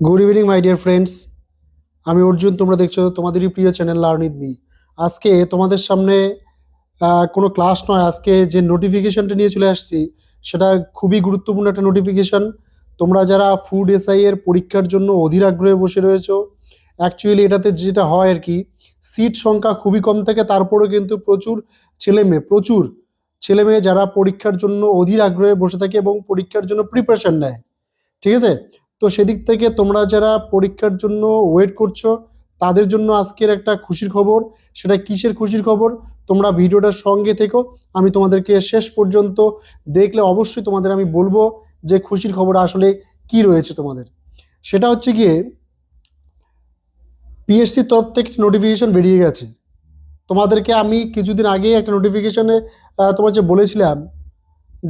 Good evening my dear friends আমি অর্জুন, তোমরা দেখছ তোমাদেরই প্রিয় চ্যানেল লার্ন উইথ মি আজকে তোমাদের সামনে কোনো ক্লাস নয়, আজকে যে নোটিফিকেশনটা নিয়ে চলে আসছি, সেটা খুবই গুরুত্বপূর্ণ একটা নোটিফিকেশন তোমরা যারা ফুড এসআই এর পরীক্ষার জন্য অধীর আগ্রহে বসে রয়েছো অ্যাকচুয়ালি এটাতে যেটা হয় আর কি সিট সংখ্যা খুবই কম থাকে, তারপরেও কিন্তু প্রচুর ছেলে মেয়ে, প্রচুর ছেলে মেয়ে যারা পরীক্ষার জন্য অধীর আগ্রহে বসে থাকে এবং পরীক্ষার জন্য প্রিপারেশন নেয়। ঠিক আছে? তো সেদিক থেকে তোমরা যারা পরীক্ষার জন্য ওয়েট করছ, তাদের জন্য আজকের একটা খুশির খবর। সেটা কিসের খুশির খবর? তোমরা ভিডিওটার সঙ্গে থেকো। আমি তোমাদেরকে শেষ পর্যন্ত দেখলে অবশ্যই তোমাদের আমি বলব যে খুশির খবর আসলে কি রয়েছে তোমাদের। সেটা হচ্ছে গিয়ে পিএসসির তরফ থেকে নোটিফিকেশন বেরিয়ে গেছে। তোমাদেরকে আমি কিছুদিন আগে একটা নোটিফিকেশনে তোমার যে বলেছিলাম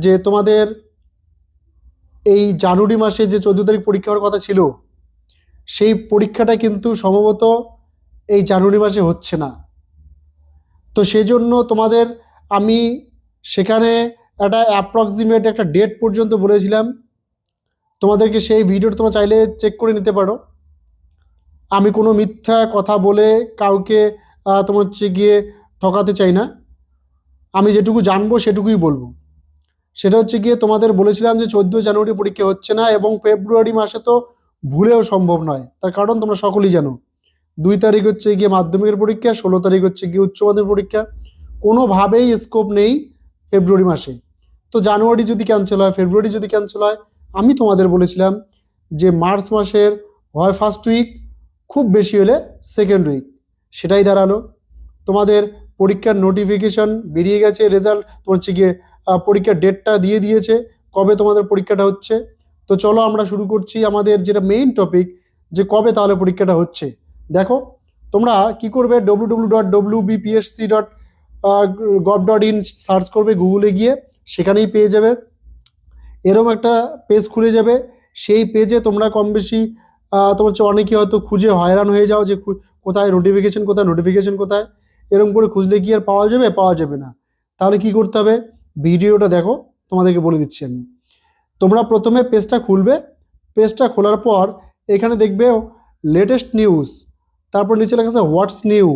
যে তোমাদের এই জানুয়ারি মাসে যে চোদ্দ তারিখ পরীক্ষা হওয়ার কথা ছিল, সেই পরীক্ষাটা কিন্তু সম্ভবত এই জানুয়ারি মাসে হচ্ছে না। তো সেই জন্য তোমাদের আমি সেখানে একটা অ্যাপ্রক্সিমেট একটা ডেট পর্যন্ত বলেছিলাম। তোমাদেরকে সেই ভিডিওটা তোমরা চাইলে চেক করে নিতে পারো। আমি কোনো মিথ্যা কথা বলে কাউকে তোমার হচ্ছে গিয়ে ঠকাতে চাই না। আমি যেটুকু জানব সেটুকুই বলব। সেটা হচ্ছে গিয়ে তোমাদের বলেছিলাম যে চোদ্দ জানুয়ারি পরীক্ষা হচ্ছে না এবং ফেব্রুয়ারি মাসে তো ভুলেও সম্ভব নয়। তার কারণ তোমরা সকলেই জানো। দুই তারিখ হচ্ছে গিয়ে মাধ্যমিকের পরীক্ষা, ষোলো তারিখ হচ্ছে গিয়ে উচ্চ মাধ্যমিক পরীক্ষা। কোনোভাবেই স্কোপ নেই ফেব্রুয়ারি মাসে। তো জানুয়ারি যদি ক্যান্সেল হয়, ফেব্রুয়ারি যদি ক্যান্সেল হয়, আমি তোমাদের বলেছিলাম যে মার্চ মাসের হয় ফার্স্ট উইক খুব বেশি হলে সেকেন্ড উইক সেটাই দাঁড়াল। তোমাদের পরীক্ষার নোটিফিকেশন বেরিয়ে গেছে রেজাল্ট তোমার হচ্ছে গিয়ে পরীক্ষার ডেটটা দিয়ে দিয়েছে, কবে তোমাদের পরীক্ষাটা হচ্ছে। তো চলো আমরা শুরু করছি আমাদের যেটা মেইন টপিক যে কবে তাহলে পরীক্ষাটা হচ্ছে। দেখো, তোমরা কি করবে W W dot W dot gov dot in search করবে গুগলে গিয়ে, সেখানেই পেয়ে যাবে। এরকম একটা পেজ খুলে যাবে। সেই পেজে তোমরা কম বেশি তোমার হচ্ছে অনেকে হয়তো খুঁজে হয়রান হয়ে যাও যে কোথায় নোটিফিকেশন কোথায় নোটিফিকেশন কোথায়। এরকম করে খুঁজলে কি আর পাওয়া যাবে পাওয়া যাবে না। তাহলে কি করতে হবে ভিডিওটা দেখো, তোমাদেরকে বলে দিচ্ছি আমি। তোমরা প্রথমে পেজটা খুলবে, পেজটা খোলার পর এখানে দেখবে লেটেস্ট নিউজ তারপর নিচে লেখা আছে হোয়াটস নিউ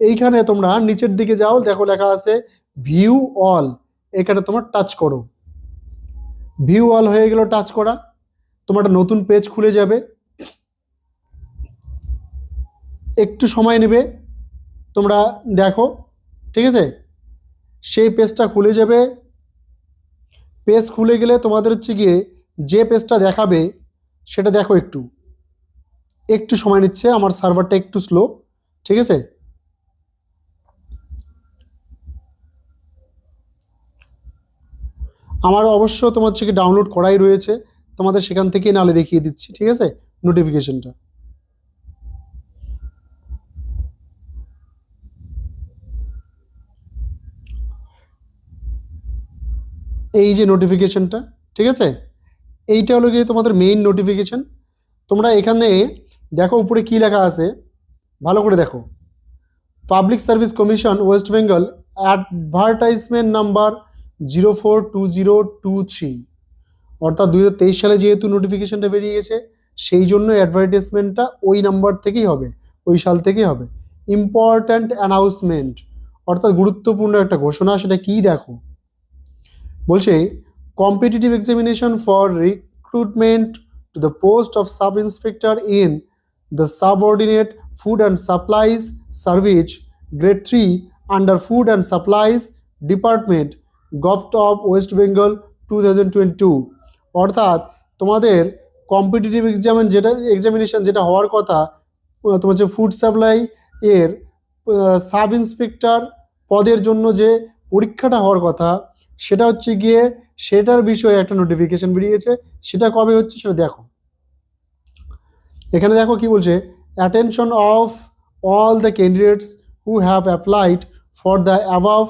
এইখানে তোমরা নিচের দিকে যাও, দেখো লেখা আছে ভিউ অল এখানে তোমার টাচ করো। ভিউ অল হয়ে গেল টাচ করা। তোমার একটা নতুন পেজ খুলে যাবে। একটু সময় নেবে। তোমরা দেখো, ঠিক আছে? সেই পেজটা খুলে যাবে। পেজ খুলে গেলে তোমাদের হচ্ছে গিয়ে যে পেজটা দেখাবে, সেটা দেখো একটু। একটু সময় নিচ্ছে, আমার সার্ভারটা একটু স্লো ঠিক আছে? আমার অবশ্য তোমার হচ্ছে কি ডাউনলোড করাই রয়েছে, তোমাদের সেখান থেকেই নালে দেখিয়ে দিচ্ছি, ঠিক আছে? নোটিফিকেশনটা এই যে নোটিফিকেশনটা ঠিক আছে? এইটা হলো গিয়ে তোমাদের মেইন নোটিফিকেশন তোমরা এখানে দেখো উপরে কি লেখা আছে। ভালো করে দেখো। Public service commission West Bengal advertisement number zero four two zero two three অর্থাৎ দুই হাজার তেইশ সালে যেহেতু নোটিফিকেশনটা বেরিয়ে গেছে, সেই জন্য অ্যাডভার্টাইজমেন্টটা ওই নাম্বার থেকেই হবে, ওই সাল থেকেই হবে। ইম্পর্ট্যান্ট অ্যানাউন্সমেন্ট অর্থাৎ গুরুত্বপূর্ণ একটা ঘোষণা, সেটা কি দেখো? বলছে competitive examination for recruitment to the post of sub inspector in the subordinate food and supplies service grade three under food and supplies department govt of West Bengal two thousand two অর্থাৎ তোমাদের competitive examine যেটা examination যেটা হওয়ার কথা তোমার যে food supply এর sub inspector পদের জন্য যে পরীক্ষাটা হওয়ার কথা সেটা হচ্ছে গিয়ে সেটার বিষয়ে একটা নোটিফিকেশন বেরিয়েছে। সেটা কবে হচ্ছে সেটা দেখো। এখানে দেখো কি বলছে? Attention of all the candidates who have applied for the above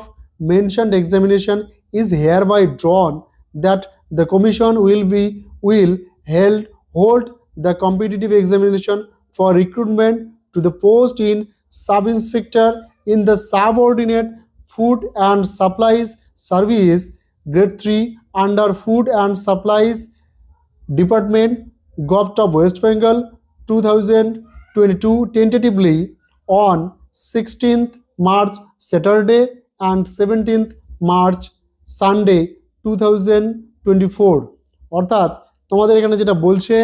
mentioned examination is hereby drawn that the commission will be will held hold the competitive examination for recruitment to the post in sub inspector in the subordinate food and supplies service, grade 3 under food and supplies, department govt of West Bengal two thousand twenty two tentatively on sixteenth March Saturday and seventeenth March Sunday two thousand twenty four অর্থাৎ তোমাদের এখানে যেটা বলছে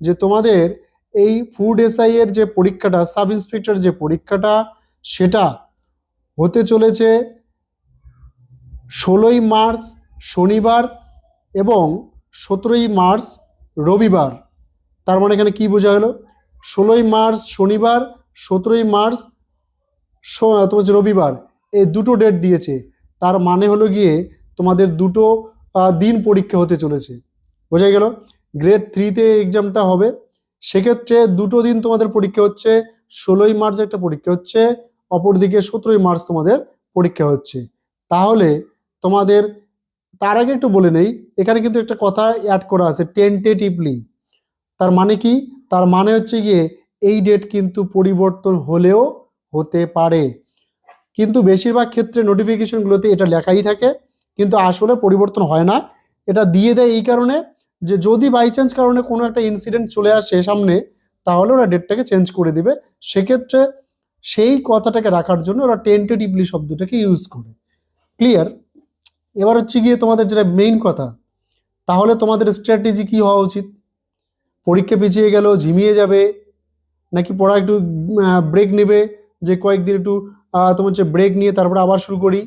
যে তোমাদের এই food SI এর যে পরীক্ষাটা সাব ইন্সপেক্টর যে পরীক্ষাটা, সেটা হতে চলেছে ষোলোই মার্চ শনিবার এবং সতেরোই মার্চ রবিবার। তার মানে এখানে কি বোঝা গেল ষোলোই মার্চ শনিবার, সতেরোই মার্চ তোমার হচ্ছে রবিবার। এই দুটো ডেট দিয়েছে। তার মানে হলো গিয়ে তোমাদের দুটো দিন পরীক্ষা হতে চলেছে। বোঝা গেল? গ্রেড থ্রিতে এক্সামটা হবে। সেক্ষেত্রে দুটো দিন তোমাদের পরীক্ষা হচ্ছে। ষোলোই মার্চ একটা পরীক্ষা হচ্ছে। অপরদিকে সতেরোই মার্চ তোমাদের পরীক্ষা হচ্ছে। তাহলে তোমাদের, তার আগে একটু বলে নেই, এখানে কিন্তু একটা কথা অ্যাড করা আছে টেন্টেটিভলি তার মানে কি? তার মানে হচ্ছে গিয়ে, এই ডেট কিন্তু পরিবর্তন হলেও হতে পারে। কিন্তু বেশিরভাগ ক্ষেত্রে নোটিফিকেশনগুলোতে এটা লেখাই থাকে, কিন্তু আসলে পরিবর্তন হয় না। এটা দিয়ে দেয় এই কারণে যে, যদি বাই চান্স কারণে কোনো একটা ইনসিডেন্ট চলে আসে সামনে, তাহলে ওরা ডেটটাকে চেঞ্জ করে দিবে। সেক্ষেত্রে সেই কথাটাকে রাখার জন্য ওরা টেন্টেটিভলি শব্দটাকে ইউজ করে। ক্লিয়ার এবার হচ্ছে গিয়ে তোমাদের যেটা মেইন কথা, তাহলে তোমাদের স্ট্র্যাটেজি কি হওয়া উচিত? পরীক্ষা পিছিয়ে গেল, ঝিমিয়ে যাবে, নাকি পড়া একটু ব্রেক নেবে, যে কয়েকদিন একটু তোমার হচ্ছে ব্রেক নিয়ে তারপরে আবার শুরু করি?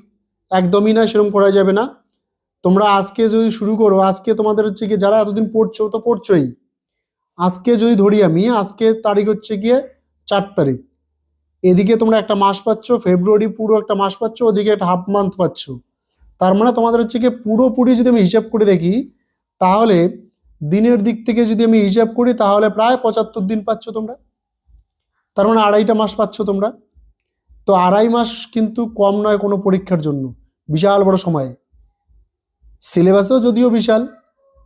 একদমই না, সেরকম করা যাবে না। তোমরা আজকে যদি শুরু করো, আজকে তোমাদের হচ্ছে গিয়ে যারা এতদিন পড়ছো তো পড়ছোই। আজকে যদি ধরি আমি, আজকে তারিখ হচ্ছে গিয়ে চার তারিখ। এদিকে তোমরা একটা মাস পাচ্ছ ফেব্রুয়ারি পুরো একটা মাস পাচ্ছ, ওদিকে একটা হাফ মান্থ পাচ্ছ। তার মানে তোমাদের হচ্ছে গিয়ে পুরোপুরি যদি আমি হিসাব করে দেখি, তাহলে দিনের দিক থেকে যদি আমি হিসাব করি, তাহলে প্রায় পঁচাত্তর দিন পাচ্ছ তোমরা। তার মানে আড়াইটা মাস পাচ্ছ তোমরা। তো আড়াই মাস কিন্তু কম নয় কোনো পরীক্ষার জন্য। বিশাল বড় সময়। সিলেবাসও যদিও বিশাল,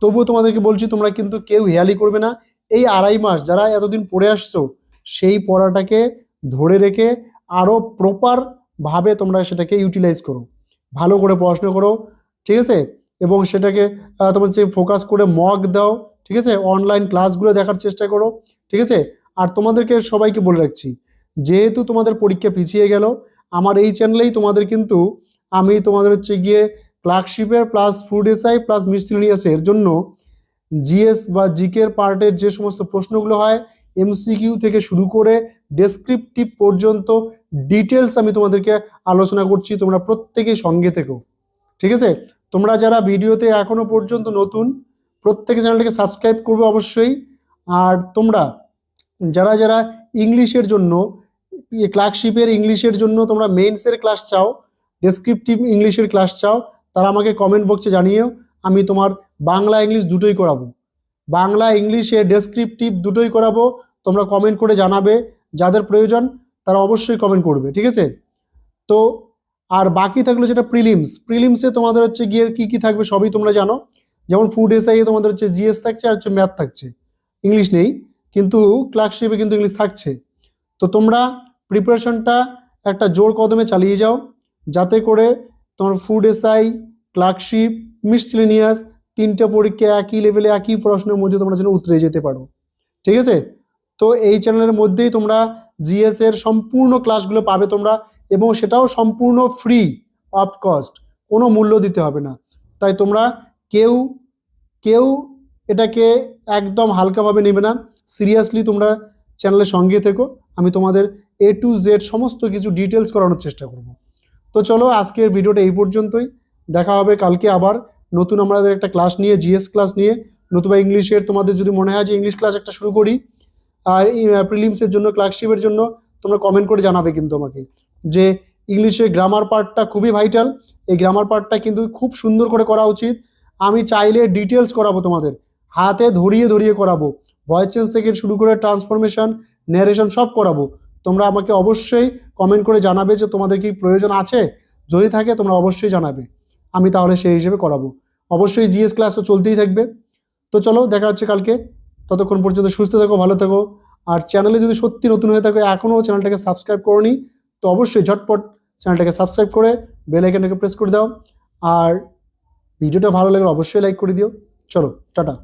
তবুও তোমাদেরকে বলছি, তোমরা কিন্তু কেউ হেয়ালি করবে না। এই আড়াই মাস যারা এতদিন পড়ে আসছো, সেই পড়াটাকে ধরে রেখে আরও প্রপার ভাবে তোমরা সেটাকে ইউটিলাইজ করো। ভালো করে পড়াশোনা করো, ঠিক আছে? এবং সেটাকে তোমার হচ্ছে ফোকাস করে মক দাও, ঠিক আছে? অনলাইন ক্লাসগুলো দেখার চেষ্টা করো, ঠিক আছে? আর তোমাদেরকে সবাইকে বলে রাখছি, যেহেতু তোমাদের পরীক্ষা পিছিয়ে গেল, আমার এই চ্যানেলেই তোমাদের কিন্তু আমি তোমাদের হচ্ছে গিয়ে ক্লার্কশিপের প্লাস ফুড এসআই প্লাস মিসলিনিয়াসের জন্য জিএস বা জিকের পার্টের যে সমস্ত প্রশ্নগুলো হয় এমসিকিউ থেকে শুরু করে ডেসক্রিপটিভ পর্যন্ত ডিটেলস আমি তোমাদেরকে আলোচনা করছি, তোমরা প্রত্যেকেই সঙ্গে থেকো, ঠিক আছে? তোমরা যারা ভিডিওতে এখনও পর্যন্ত নতুন, প্রত্যেকে চ্যানেলটাকে সাবস্ক্রাইব করবে অবশ্যই। আর তোমরা যারা যারা ইংলিশের জন্য ক্লার্কশিপের ইংলিশের জন্য তোমরা মেইনসের ক্লাস চাও ডেসক্রিপটিভ ইংলিশের ক্লাস চাও, তারা আমাকে কমেন্ট বক্সে জানিয়েও আমি তোমার বাংলা ইংলিশ দুটোই করাবো। বাংলা, ইংলিশে ডেসক্রিপটিভ দুটোই করাবো। তোমরা কমেন্ট করে জানাবে, যাদের প্রয়োজন তারা অবশ্যই কমেন্ট করবে, ঠিক আছে? তো, আর বাকি থাকল যেটা প্রিলিমস প্রিলিমসে তোমাদের হচ্ছে গিয়ে কি কি থাকবে সবই তোমরা জানো। যেমন ফুড এসআই তোমাদের হচ্ছে জিএস থাকছে আর হচ্ছে ম্যাথ থাকছে। ইংলিশ নেই, কিন্তু ক্লার্কশিপে কিন্তু ইংলিশ থাকছে। তো তোমরা প্রিপারেশনটা একটা জোর কদমে চালিয়ে যাও, যাতে করে তোমার ফুড এসআই ক্লার্কশিপ মিসলিনিয়াস তিনটা পরীক্ষা একই লেভেলে একই পড়াশোনার মধ্যে তোমরা যেন উতরে যেতে পারো। ঠিক আছে? তো এই চ্যানেলের মধ্যেই তোমরা জিএস এর সম্পূর্ণ ক্লাসগুলো পাবে তোমরা এবং সেটাও সম্পূর্ণ ফ্রি অফ কস্ট কোনো মূল্য দিতে হবে না। তাই তোমরা কেউ কেউ এটাকে একদম হালকাভাবে নেবে না। সিরিয়াসলি তোমরা চ্যানেলের সঙ্গে থেকো। আমি তোমাদের এ টু জেড সমস্ত কিছু ডিটেলস করানোর চেষ্টা করব। তো চলো আজকের ভিডিওটা এই পর্যন্তই। দেখা হবে কালকে আবার। নতুন আমাদের একটা ক্লাস নিয়ে জিএস ক্লাস নিয়ে, নতুবা ইংলিশের তোমাদের যদি মনে হয় যে ইংলিশ ক্লাস একটা শুরু করি, আর প্রিলিমসের জন্য ক্লার্কশিপের জন্য তোমরা কমেন্ট করে জানাবে কিন্তু আমাকে যে ইংলিশের গ্রামার পার্টটা খুবই ভাইটাল এই গ্রামার পার্টটা কিন্তু খুব সুন্দর করে করা উচিত। আমি চাইলে ডিটেলস করাবো তোমাদের। হাতে ধরিয়ে ধরিয়ে করাবো। ভয়েস চেঞ্জ থেকে শুরু করে ট্রান্সফরমেশন ন্যারেশন সব করাবো। তোমরা আমাকে অবশ্যই কমেন্ট করে জানাবে যে তোমাদের কি প্রয়োজন আছে। যদি থাকে তোমরা অবশ্যই জানাবে। আমি তাহলে সেই হিসেবে করাবো। অবশ্যই জিএস ক্লাসও চলতেই থাকবে। তো চলো, দেখা হচ্ছে কালকে। ততক্ষণ পর্যন্ত সুস্থ থাকো, ভালো থাকো। আর চ্যানেলে যদি সত্যি নতুন হয়ে থাকো, এখনও চ্যানেলটাকে সাবস্ক্রাইব করনি, তো অবশ্যই ঝটপট চ্যানেলটাকে সাবস্ক্রাইব করে বেল আইকনটাকে প্রেস করে দাও। আর ভিডিওটা ভালো লাগলে অবশ্যই লাইক করে দিও। চলো, টাটা।